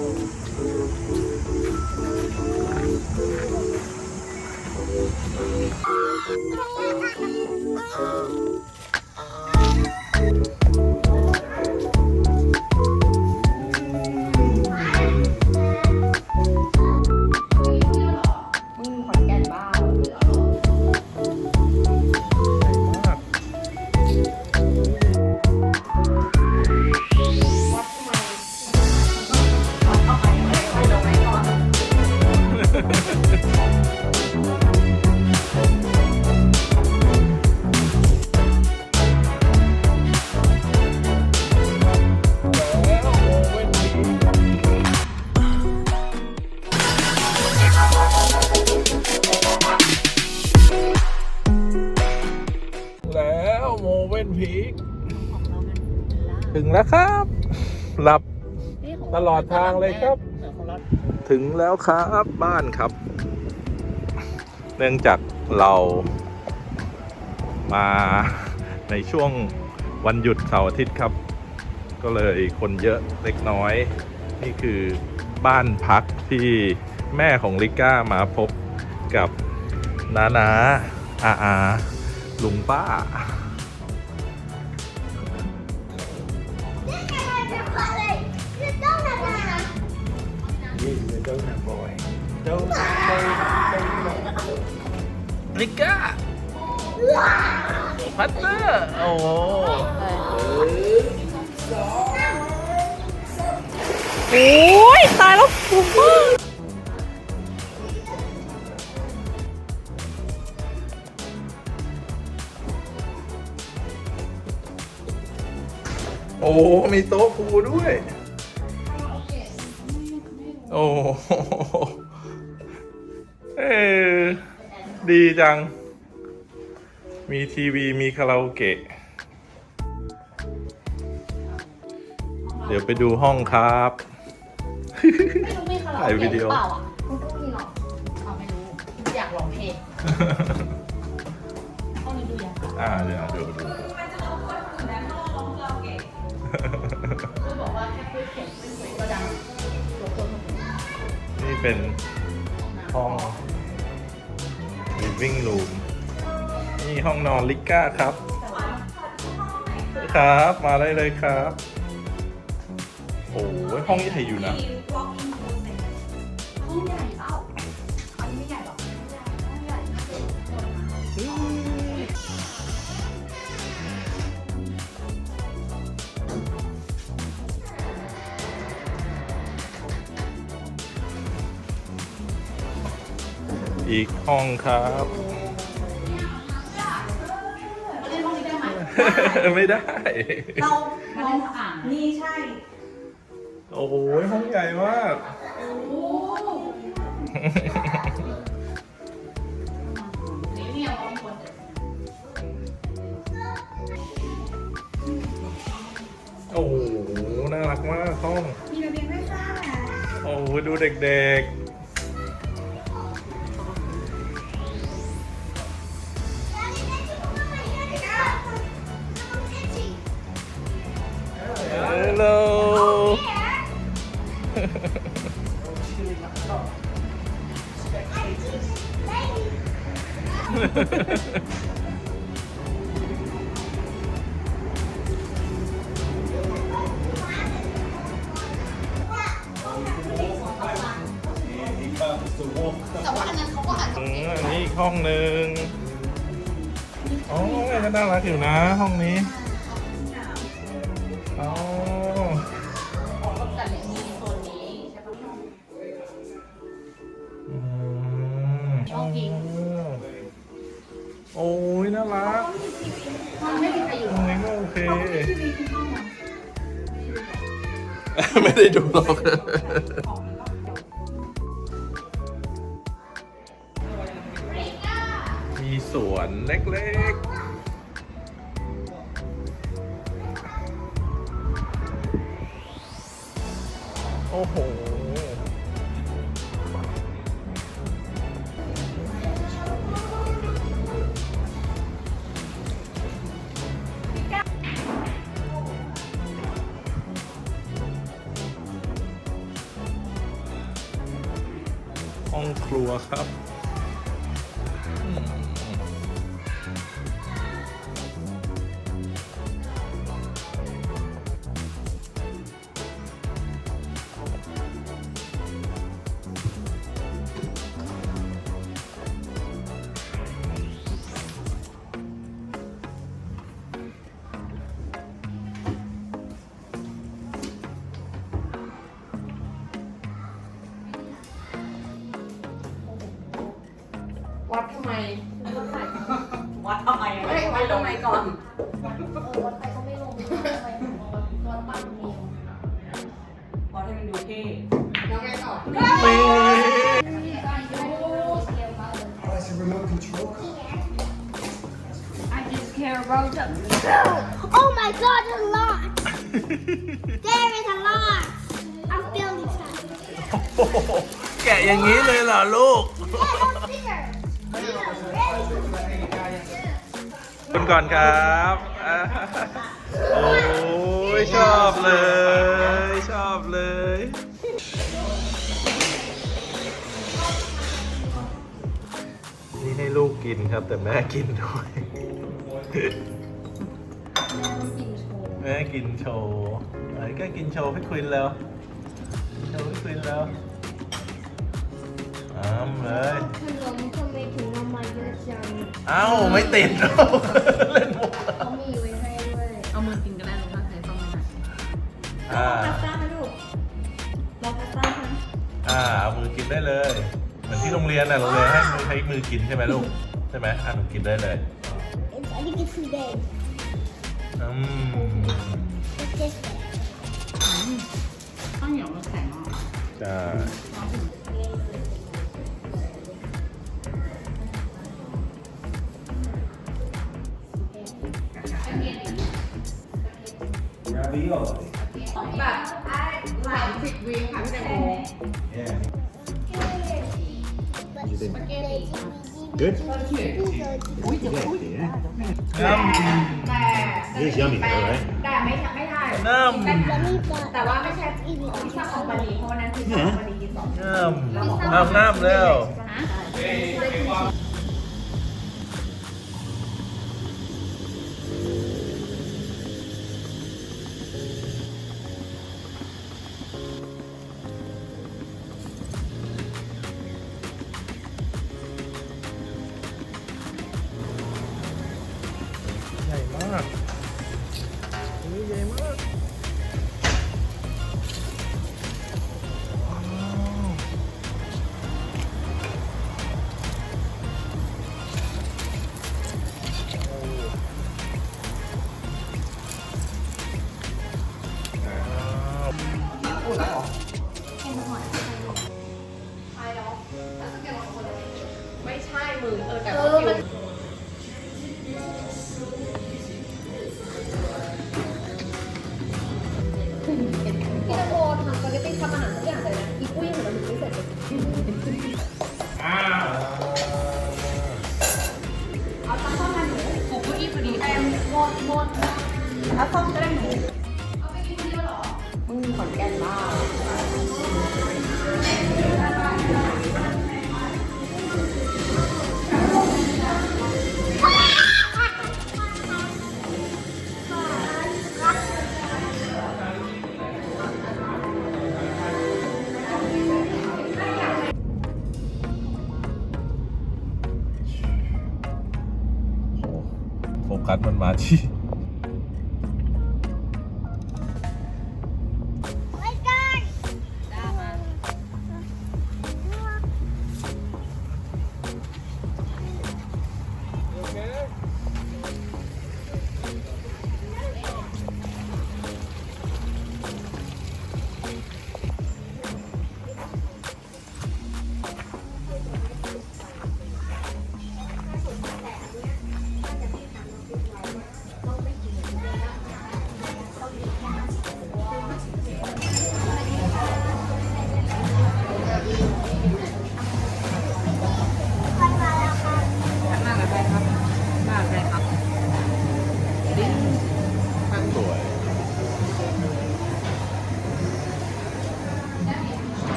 มึ ลอดทางเลยครับ ถึงแล้วครับบ้านครับ เนื่องจากเรามาในช่วงวันหยุดเสาร์อาทิตย์ครับ ก็เลยคนเยอะเล็กน้อย นี่คือบ้านพักที่แม่ของลิก้ามาพบกับนานาอาอาลุงป้า ลิก้าพัตเตอร์ โอ้โหโอ้ยตายแล้วฟูมากโอ้โหมีโต๊ะครูด้วย โอ้โหเอ ดีจัง มีทีวีมีคาราโอเกะ เดี๋ยวไปดูห้องครับ ไม่รู้มีคาราโอถ่ายวิเกะหดีรือโอเปล่าอะคุณต้องมีหรอเอาไม่รู้อยากร้องเพลงห้องนี้ดูยังอ่าเดี๋ยวดูดูคุณบอกว่าแค่คุยเสียงคุยคุยก็ดังรบกวนคนอื่นนี่เป็นห้อง living room นี่ห้องนอนลิก้าครับ ครับ มาได้เลยครับ โอ้ยห้องนี้ใหญ่อยู่นะห้องใหญ่ อีกห้องครับมาเล่นห้องนี้ได้ไหมไม่ได้ เรามาเล่นอ่างนี่ใช่ โอ้ยห้องใหญ่มาก โอ้นี่เนี่ยบางคนโอ้โหน่ารักมากห้อง มีระเบียงด้วยค่ะโอ้โหดูเด็กๆ ฮัลโหลแต่ว่าอันนั้นเขาก็อาจจะอืมอันนี้อีกห้องหนึ่งอ๋อก็น่ารักอยู่นะ ห้องนี้ อ๋อ ไม่ได้ดูหรอก มีสวนเล็กๆ โอ้โห ไม่วัดทำไมก่อนวัดไปก็ไม่ลงไปวัดบ้านเองวัดให้มันดูเท่แล้วไงต่อนี่ Oh, it's a remote control car. I just care about the Oh my god, a lot! There is a lot! I'm feeling something. โอ้โหแกะอย่างนี้เลยเหรอลูก Yeah, no bigger! Bigger! คุณก่อนครับโอ้ยชอบเลย ชอบเลยนี่ให้ลูกกินครับ แต่แม่กินด้วยแม่กินโชว์ไอ้ก็กินโชว์พี่ควินแล้วโชว์พี่ควินแล้ว อ้ามเลย ขนมทำไมถึงเอามาเยอะจังเอ้าไม่ติดเล่นมุกเขามีไว้ให้ด้วยเอามือกินก็ได้หรือว่าใช้ต้องไม่ได้อ่า พาสต้าไหมลูกลองพาสต้าไหมอ่าเอามือกินได้เลย เหมือนที่โรงเรียนน่ะโรงเรียนให้มือใช้มือกินใช่ไหมลูก ใช่ไหมอ่าหนูกินได้เลย It's, I think it's too big. อืม It's this big. ข้าวเหนียวมันแข็งอะ ใช่ Ravioli. แบบสามสิบวิค่ะพี่แตงโม Yeah. Good? อุ้ยจะพูดน้แต่ It is yummy though, right? แต่ไม่ไม่ได้ำน้ำ แต่ว่าไม่ใช่พิซซ่าของบาลีเพราะวันนั้นพิซซ่าของบาลีกินสองน้ำเอาน้ำแล้วใมากนี่ใหญ่มาก กัสมันมาที่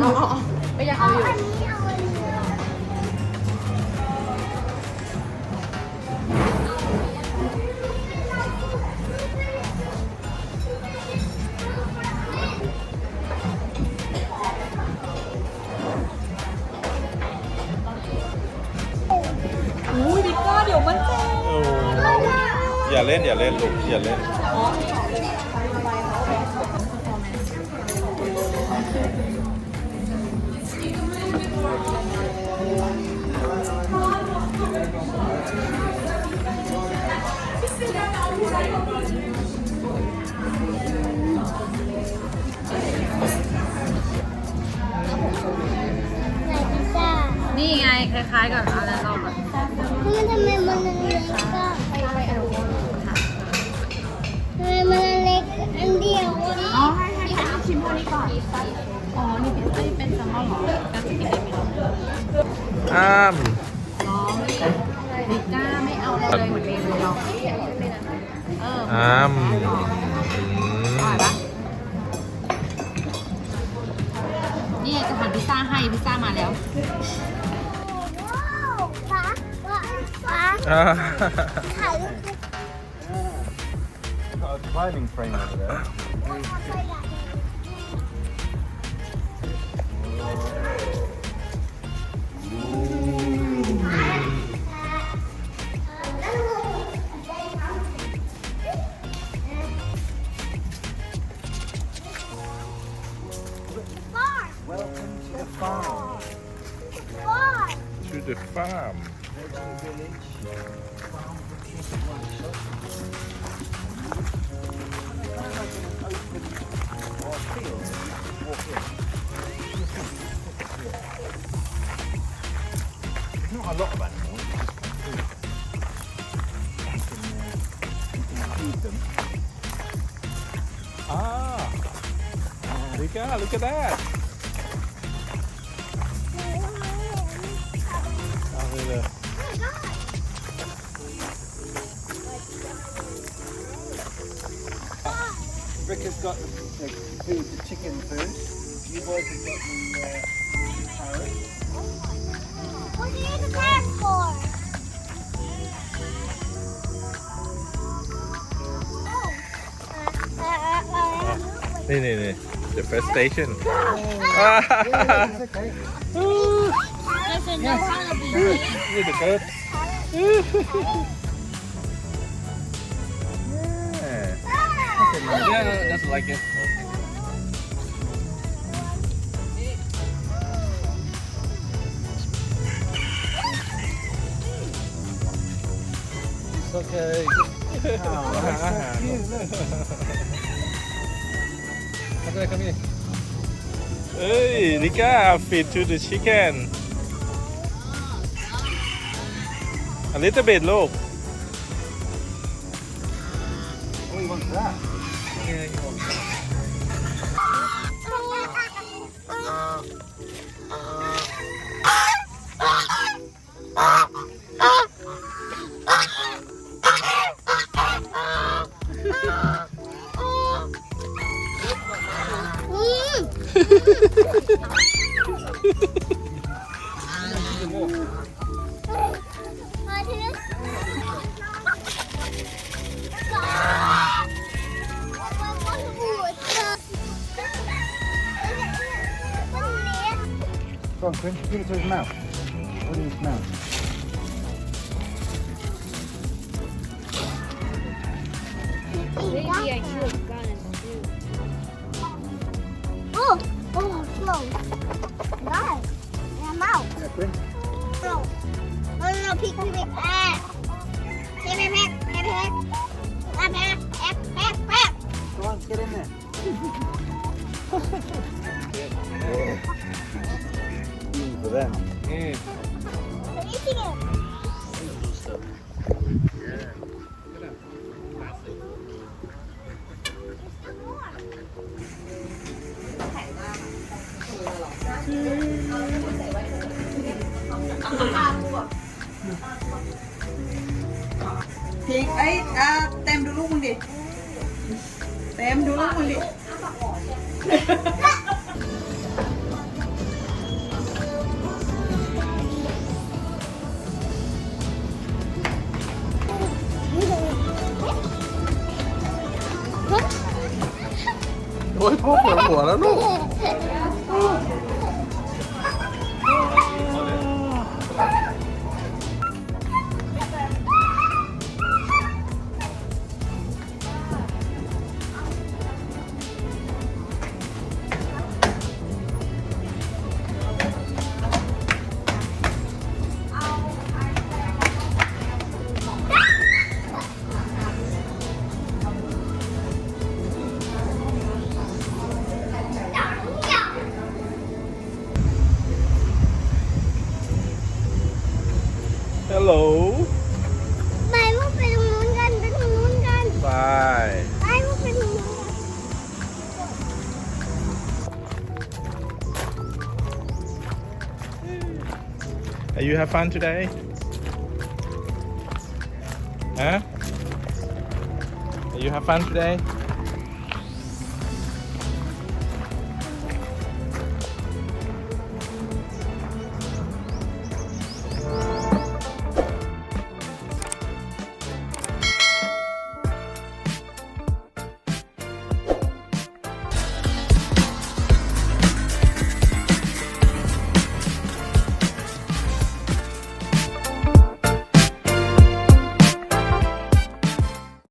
เอาเอาเอาเอาก็ยังเอาอยู่อันนี้เอาอันนี้อุ้ยดิก้าเดี๋ยวมันเจ็บอย่าเล่นอย่าเล่นลูกอย่าเล่นไห นี่ไงคล้ายๆกับอะไรเราแบบมันทำไมมันเล็กก็ไปไปเอ เป็นเป็นแซลมอนเหรอก็จะกินได้ไหมอ้ามน้องลิก้าไม่เอาเลยเหมือนเมนูเราเอออ้ามอือร่อยมปะนี่จะหั่นพิซซ่าให้พิซซ่ามาแล้วว้าวฟ้าฟ้าฟ้าอ่าถ่ายรูป Got a climbing frame over there. Welcome to the farm. to the farm Veggie village. Farm lot of animals. You can, uh, you can feed them. ah Rika look at that เอาไปเลย Rick has got the, the food, the chicken food. You boys have got the uh, carrot. What do you need the cat for? Oh. Uh, uh, uh, นี่นี่นี่ the first station It's okay. Listen, no wallaby.นี่ the bird yeah yeah that's like it okay. Oh, that's so cute, look. Okay, come here. เอ้ยนิก้า feed to the chicken a little bit ลูก Oh, he wants that. it to his mouth. Put in his mouth. Oh, oh, no. Get in there. Né? velho. Hum. 我的路。have fun today? Huh? Did you have fun today?